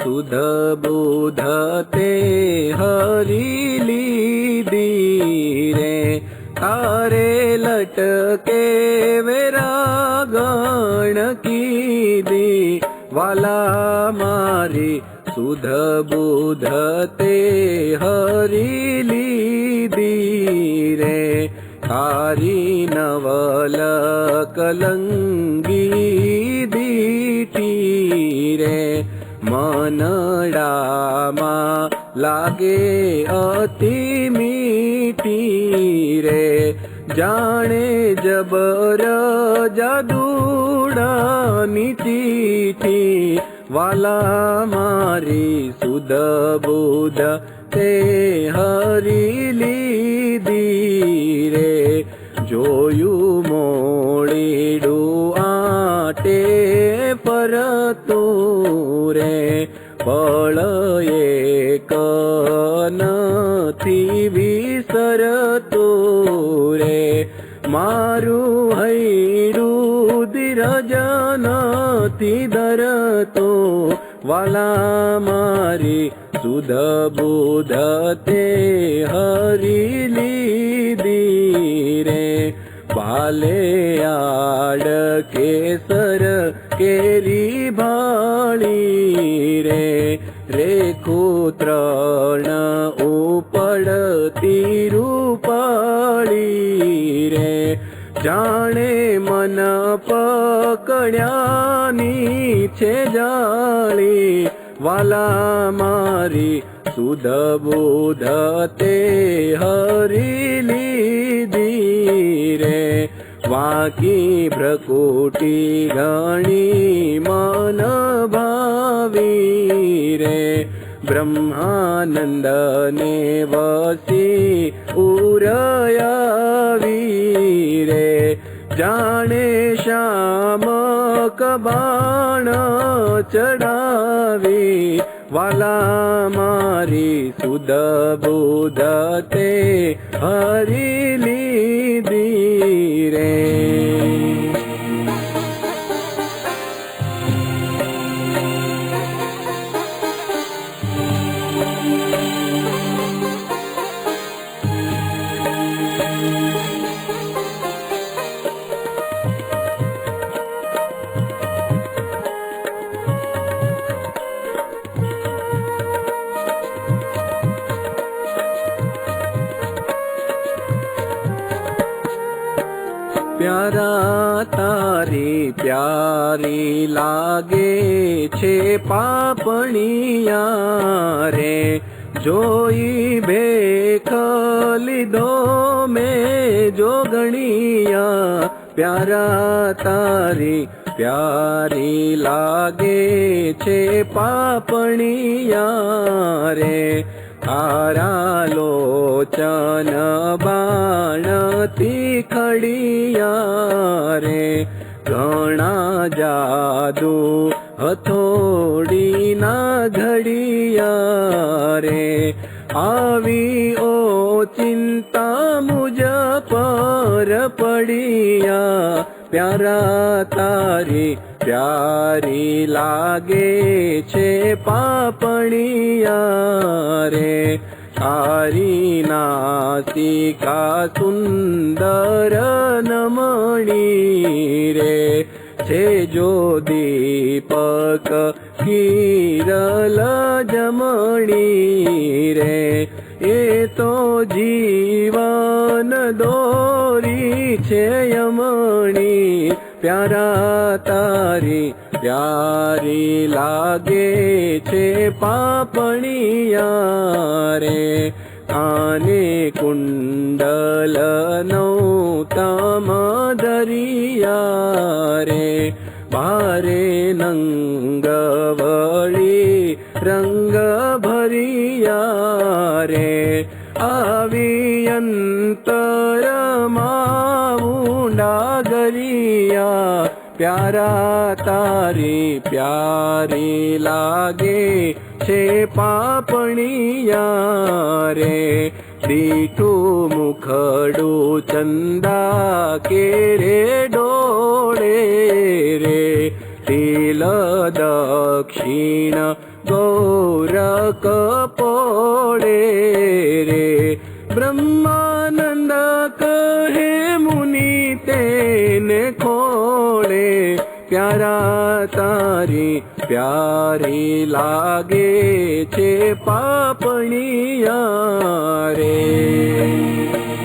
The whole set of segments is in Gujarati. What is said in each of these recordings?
सुध बुधते हरि दीरे तारे लटके मेरा गणकी दी वाध बुध ते हरी रि नवल कलङ्गी दिरे मनडा मा लगे अतिमि जाणे जर जादूमितिथि वादबोध તે હરી લીધી રે. જોયું મોડીડું આટે પરતું રે. પળ એક નથી વિસરતું રે. મારું હૈરું ધીરજ નથી ધરતો. વાલા મારી સુધ બુધ તે હરી લીધી રે પાલે આડ કેસર કેરી ભાળી રે રેખો ત્રણ ઉપડતી રૂપાળી રે જાણે મન પકડ્યાની છે જાળી. वाला मारी सुधोधते हरि रे वाकी प्रकुटि गणी मनबावीरे ब्रह्मानन्दने वसि श्याम श्यामकबाण चडावी वाद बोधते हरि दीरे પ્યારા તારી પ્યારી લાગે છે પાપણિયા રે જોઈ ભેખ લીધો મેં જોગણિયા પ્યારા તારી પ્યારી લાગે છે પાપણિયા રે તારા લોચન બાણથી ખડિયા રે ઘણા જાદુ હથોડી ના ઘડિયા રે આવી ઓ ચિંતા મુજ પર પડિયા પ્યારા તારી પ્યારી લાગે છે પાપણિયા રે. તારી નાસિકા સુંદર નમણી રે. છે જો દીપક કિરલ જમણી રે. એ તો જીવન દોરી છે યમણી. प्यारा तारी प्यारी ये पापण रे काले कुण्डलनौ तमादर पारे नङ्गी रङ्गभ भर मा રે આવી અંતરમાં ઊંડા ગરિયા પ્યારા તારી પ્યારી લાગે છે પાપણિયા રે દીઠું મુખડું ચંદા કે રે ડોળે રે. તિલ દક્ષિણ ગૌરક પોળે રે. બ્રહ્માનંદ તેને ખોળે પ્યારા તારી પ્યારી લાગે છે પાપણિયા રે.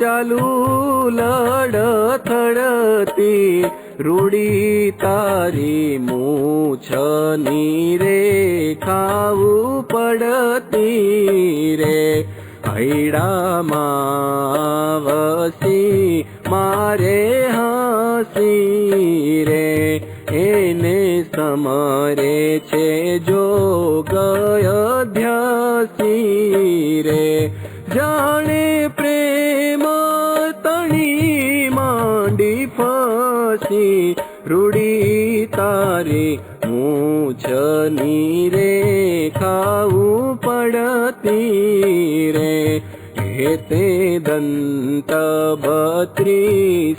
ચાલુ લડથડતી રૂડી તારી મૂછની રે ખાવું પડતી રે. હૈડામાં વસી, મારે હસી રે. એને સમરે છે જો ગયધ્યાસી રે. जाने प्रेमा तणी मांडी माडिफी रुढी तारे मूजनी रे खाऊ पड़ती रे। हेते दंत ते दन्त बत्रि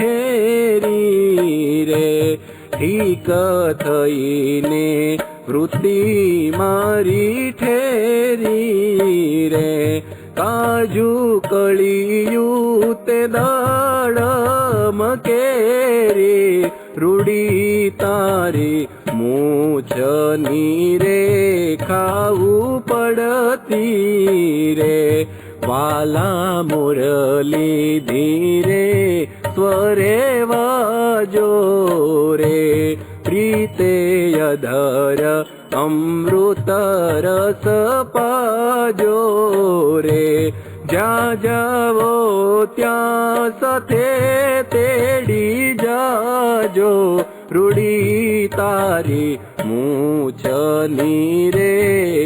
हेरि रेकथि ने વૃત્તિ મારી ઠેરી રે. કાજુ કળિયું તે દાડ મકેરી રૂડી તારી મૂછની રે ખાવું પડતી રે. વાલા મુરલી ધીરે સ્વરે વાજો રે. પ્રીતે અધર અમૃત રસ પાજો રે જ્યાં જાવો ત્યાં સાથે તેડી જાજો રૂડી તારી મૂછની રે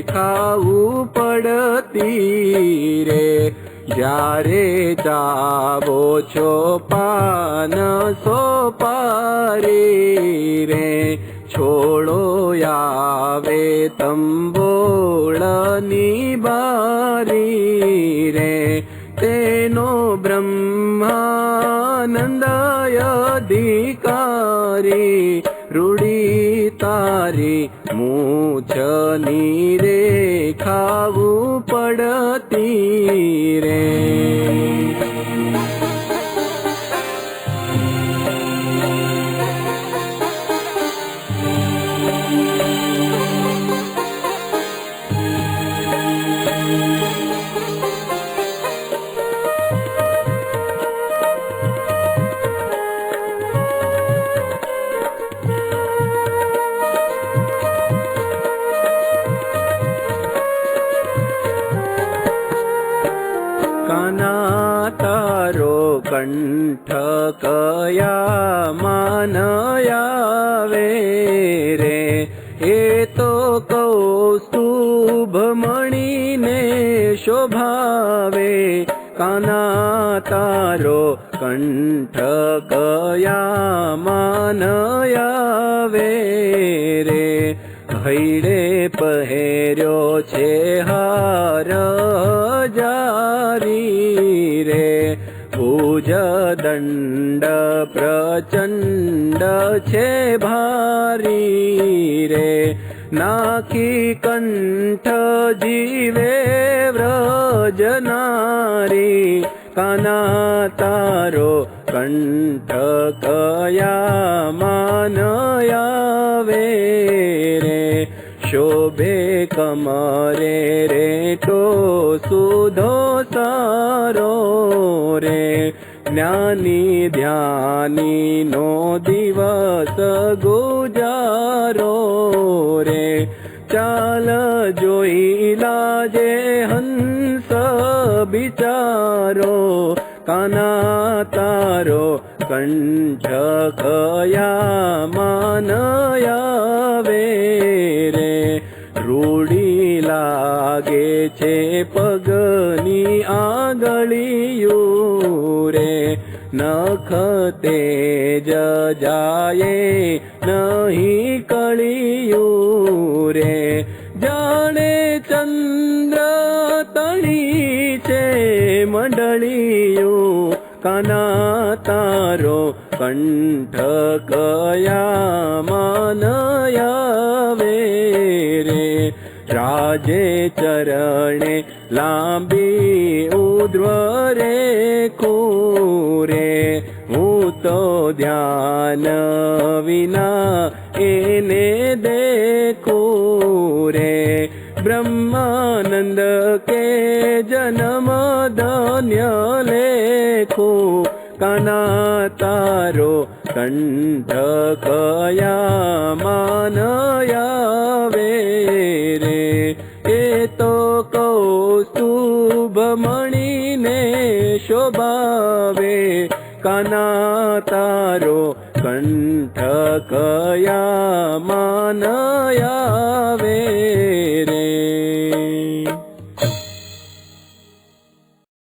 ખાવું પડતી રે જ્યારે જાવો છો પાન સો પારી રે, છોડો આવે તંબોળની બારી રે. તેનો બ્રહ્માનંદય અધિકારી, રૂડી તારી મૂછની રે. ખાવું પડતી રે. માનયાવે રે. એ તો કૌસ્તુભમણીને શોભાવે. કાના તારો કંઠ કયા માનયાવે રે. હૈડે પહેર્યો છે હાર રે भुजदण्ड प्रचण्ड छे भारी रे नाकी कण्ठ जीवे कना तारो कण्ठ कया मानया वे रे शोभे कमरे रे रे सुधो सारो रे જ્ઞાની ધ્યાની નો દિવસ ગુજારો રે ચાલ જોઈ લાજે હંસ બિચારો કાના તારો કંઠ કયા માનયાવે રે રૂડી લાગે છે પગની આંગળીયું રે નખતે તેજ જાય નહીં કળિયું રે જાણે ચંદ્ર તણી છે મંડળીયું, કાના તારો કંઠ કયા માનયાવે રે. राजे चरणे लाम्बी उद्वरे कूरे उतो ध्यान विना एने खो रे ब्रह्मानन्द के जनम धन्य लेखो कना तारो कण्ठकया मानया ूबमणि शोभावे काना तारो कण्ठकया मानयावे